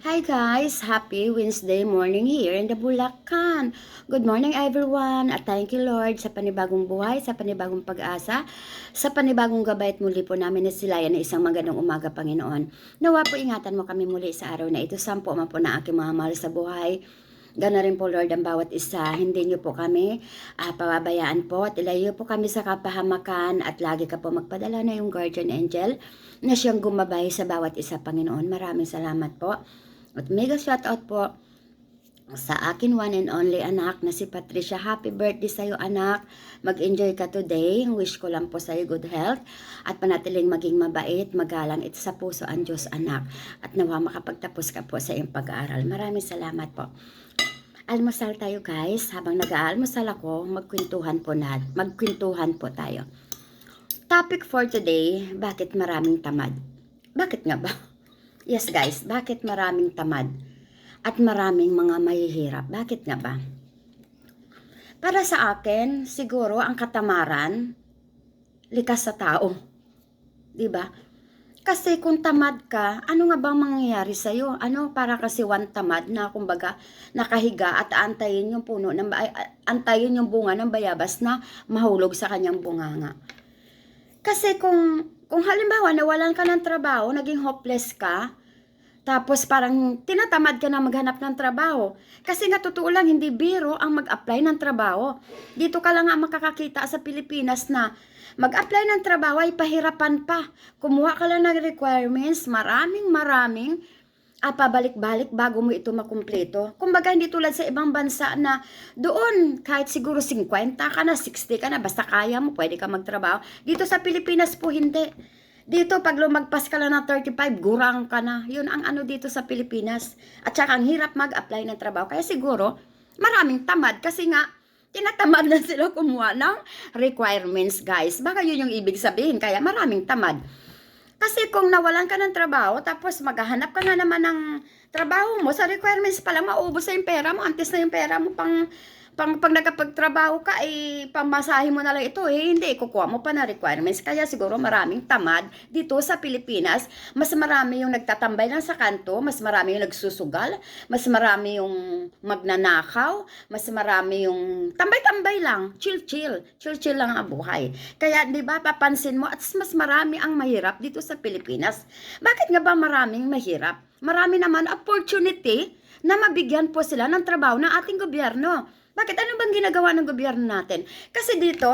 Hi guys! Happy Wednesday morning here in the Bulacan. Good morning everyone at thank you Lord sa panibagong buhay, sa panibagong pag-asa, sa panibagong gabay at muli po namin na sila yan na isang magandang umaga Panginoon. Nawa po ingatan mo kami muli sa araw na ito. Sampo man na aking mga mahal sa buhay. Gana rin po Lord ang bawat isa. Hindi niyo po kami ah, pababayaan po at ilayo po kami sa kapahamakan at lagi ka po magpadala na yung guardian angel na siyang gumabay sa bawat isa Panginoon. Maraming salamat po. At mega shoutout po sa akin one and only anak na si Patricia. Happy birthday sa'yo anak. Mag-enjoy ka today. Wish ko lang po sa'yo good health at panatiling maging mabait, magalang. Ito sa puso ang Diyos anak. At nawa makapagtapos ka po sa iyong pag-aaral. Maraming salamat po. Almusal tayo guys. Habang nag-aalmusal ako, magkwentuhan po na, magkwentuhan po tayo. Topic for today, bakit maraming tamad? Bakit nga ba? Yes guys, bakit maraming tamad? At maraming mga mahihirap? Bakit nga ba? Para sa akin, siguro ang katamaran, likas sa tao. 'Di ba? Kasi kung tamad ka, ano nga bang mangyayari sa'yo? Ano, para kasi one tamad na kumbaga nakahiga at antayin yung puno ng ay, antayin yung bunga ng bayabas na mahulog sa kanyang bunganga. Kasi kung kung halimbawa nawalan ka ng trabaho, naging hopeless ka, tapos parang tinatamad ka na maghanap ng trabaho. Kasi nga totoo lang, hindi biro ang mag-apply ng trabaho. Dito ka lang nga makakakita sa Pilipinas na mag-apply ng trabaho ay pahirapan pa. Kumuha ka lang ng requirements, maraming maraming ah, pabalik-balik bago mo ito makumpleto. Kumbaga, hindi tulad sa ibang bansa na doon, kahit siguro 50 ka na, 60 ka na, basta kaya mo, pwede ka magtrabaho. Dito sa Pilipinas po, hindi. Dito, pag lumagpas ka lang ng 35, gurang ka na. Yun ang ano dito sa Pilipinas. At saka, ang hirap mag-apply ng trabaho. Kaya siguro, maraming tamad kasi nga, tinatamad na sila kumuha ng requirements, guys. Baka yun yung ibig sabihin. Kaya maraming tamad. Kasi kung nawalan ka ng trabaho, tapos maghahanap ka na naman ng trabaho mo, sa requirements pala, maubos na yung pera mo, antes na yung pera mo pang, pang pag nagkapagtrabaho ka, eh, pamasahe mo na lang ito, eh, hindi, kukuha mo pa na requirements. Kaya siguro maraming tamad dito sa Pilipinas, mas marami yung nagtatambay lang sa kanto, mas marami yung nagsusugal, mas marami yung magnanakaw, mas marami yung tambay-tambay lang, chill-chill, chill-chill lang ang buhay. Kaya, di ba, papansin mo, at mas marami ang mahirap dito sa Pilipinas. Bakit nga ba maraming mahirap? Marami naman opportunity na mabigyan po sila ng trabaho ng ating gobyerno. Bakit? Ano bang ginagawa ng gobyerno natin? Kasi dito,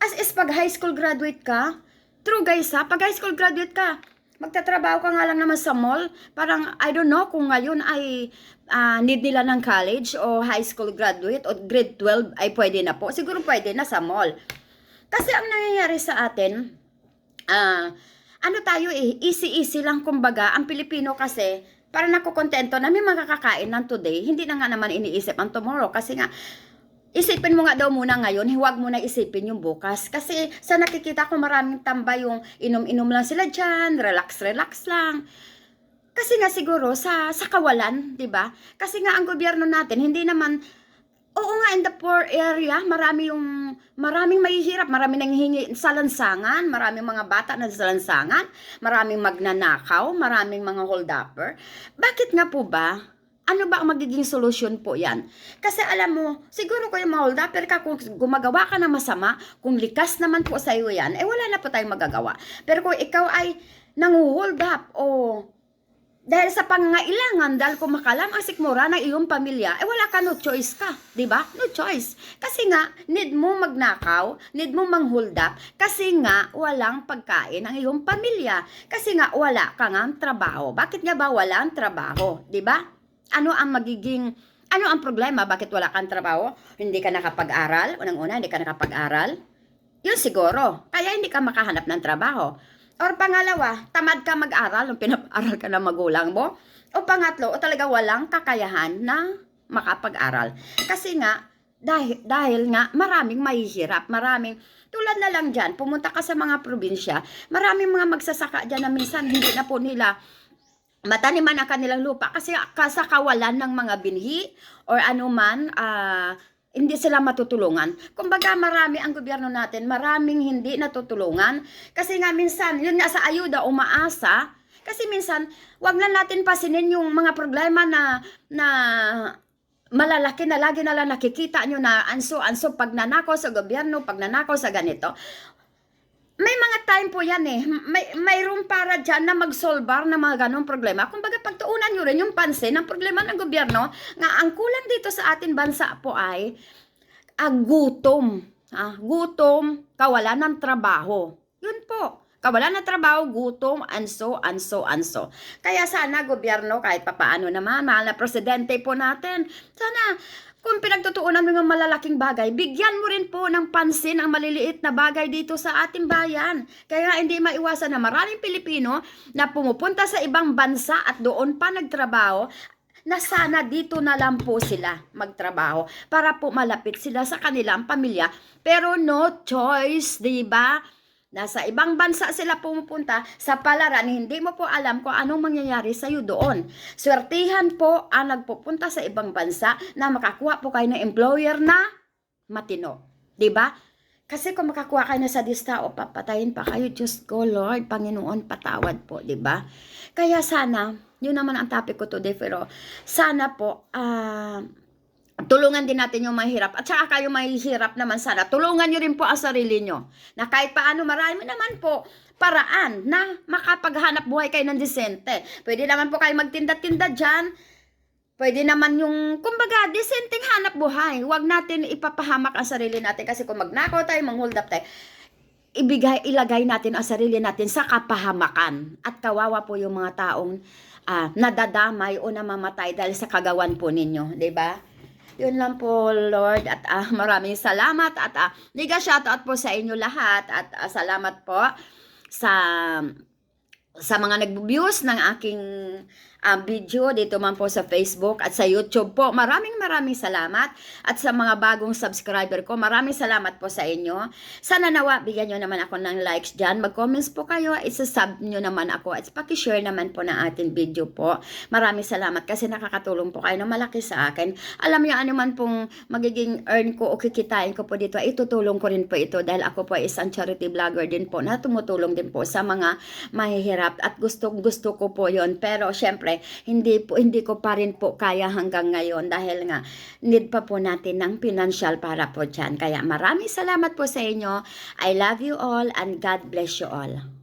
as is pag high school graduate ka, true guys ha, pag high school graduate ka, magtatrabaho ka nga lang naman sa mall, parang I don't know kung ngayon ay ah, need nila ng college o high school graduate o grade 12 ay pwede na po. Siguro pwede na sa mall. Kasi ang nangyayari sa atin, ah, ano tayo eh, easy-easy lang kumbaga. Ang Pilipino kasi, para nakukontento na may makakakain ng today, hindi na nga naman iniisip ang tomorrow. Kasi nga, isipin mo nga daw muna ngayon, huwag mo na isipin yung bukas. Kasi sa nakikita ko maraming tambay yung inom-inom lang sila dyan, relax-relax lang. Kasi nga siguro sa sa kawalan, 'di ba? Kasi nga ang gobyerno natin hindi naman Oo nga, in the poor area, marami yung, maraming mahihirap, maraming nanghihingi sa lansangan, maraming mga bata na sa lansangan, maraming magnanakaw, maraming mga hold-upper. Bakit nga po ba? Ano ba ang magiging solusyon po yan? Kasi alam mo, siguro ko yung mga hold-upper ka, kung gumagawa ka ng masama, kung likas naman po sa iyo yan, eh wala na po tayong magagawa. Pero kung ikaw ay nanguhold up o dahil sa pangangailangan, dahil kung makalam ang sikmura ng iyong pamilya, eh wala ka no choice ka, ba? No choice. Kasi nga, need mo magnakaw, need mo manghold up, kasi nga walang pagkain ang iyong pamilya. Kasi nga wala ka nga trabaho. Bakit nga ba wala ang trabaho, ba? Ano ang magiging, ano ang problema? Bakit wala kang trabaho? Hindi ka nakapag-aral? Unang-una, hindi ka nakapag-aral? Yun siguro. Kaya hindi ka makahanap ng trabaho. Or pangalawa, tamad ka mag-aral nung pinag-aral ka ng magulang mo. O pangatlo, o talaga walang kakayahan na makapag-aral. Kasi nga, dahil, dahil nga maraming mahihirap, maraming, tulad na lang dyan, pumunta ka sa mga probinsya, maraming mga magsasaka dyan na minsan hindi na po nila mataniman ang kanilang lupa kasi sa kawalan ng mga binhi or anuman ah hindi sila matutulungan. Kumbaga marami ang gobyerno natin, maraming hindi natutulungan. Kasi nga minsan, yun nga sa ayuda, umaasa, Kasi minsan, wag na natin pasinin yung mga problema na na malalaki na lagi na lang nakikita nyo na anso-anso pagnanakaw sa gobyerno, pagnanakaw sa ganito. May mga time po yan eh. May, mayroon para dyan na mag-solvar ng mga ganong problema. Kumbaga, pagtuunan nyo rin yung pansin ng problema ng gobyerno nga ang kulang dito sa atin bansa po ay ah, gutom. Ah, gutom, kawalan ng trabaho. Yun po. Kawalan ng trabaho, gutom, anso, anso, anso. Kaya sana gobyerno, kahit papaano naman, mahal na presidente po natin, sana kung pinagtutuunan mo yung malalaking bagay, bigyan mo rin po ng pansin ang maliliit na bagay dito sa ating bayan. Kaya hindi maiwasan na maraming Pilipino na pumupunta sa ibang bansa at doon pa nagtrabaho na sana dito na lang po sila magtrabaho para po malapit sila sa kanilang pamilya. Pero no choice, di ba? Nasa ibang bansa sila pumupunta sa palaran, hindi mo po alam kung anong mangyayari sa iyo doon. Swertihan po ang nagpupunta sa ibang bansa na makakuha po kayo ng employer na matino. 'Di ba? Kasi kung makakuha kayo na sa dista o papatayin pa kayo, Diyos ko, Lord, Panginoon, patawad po, 'di ba? Kaya sana, yun naman ang topic ko today, pero sana po, ah, tulungan din natin yung mahirap. At saka kayo mahihirap naman sana. Tulungan nyo rin po ang sarili nyo. Na kahit paano marami naman po paraan na makapaghanap buhay kayo ng disente. Pwede naman po kayo magtinda-tinda dyan. Pwede naman yung, kumbaga, disenteng hanap buhay. Huwag natin ipapahamak ang sarili natin. Kasi kung magnakaw tayo, manghold up tayo, ibigay, ilagay natin ang sarili natin sa kapahamakan. At kawawa po yung mga taong ah, nadadamay o namamatay dahil sa kagawan po ninyo. ba? Yun lang po, Lord. At ah, maraming salamat. At ah, niga shoutout po sa inyo lahat. At ah, salamat po sa sa mga nag-views ng aking ah, video dito man po sa Facebook at sa YouTube po. Maraming maraming salamat. At sa mga bagong subscriber ko, maraming salamat po sa inyo. Sana nawa, bigyan nyo naman ako ng likes dyan. Mag-comments po kayo. Isa-sub nyo naman ako. At pakishare naman po ng ating video po. Maraming salamat kasi nakakatulong po kayo ng malaki sa akin. Alam nyo, ano man pong magiging earn ko o kikitain ko po dito, itutulong ko rin po ito dahil ako po ay isang charity vlogger din po na tumutulong din po sa mga mahihirap at gusto gusto ko po yon pero syempre hindi po hindi ko pa rin po kaya hanggang ngayon dahil nga need pa po natin ng financial para po dyan. Kaya maraming salamat po sa inyo. I love you all and God bless you all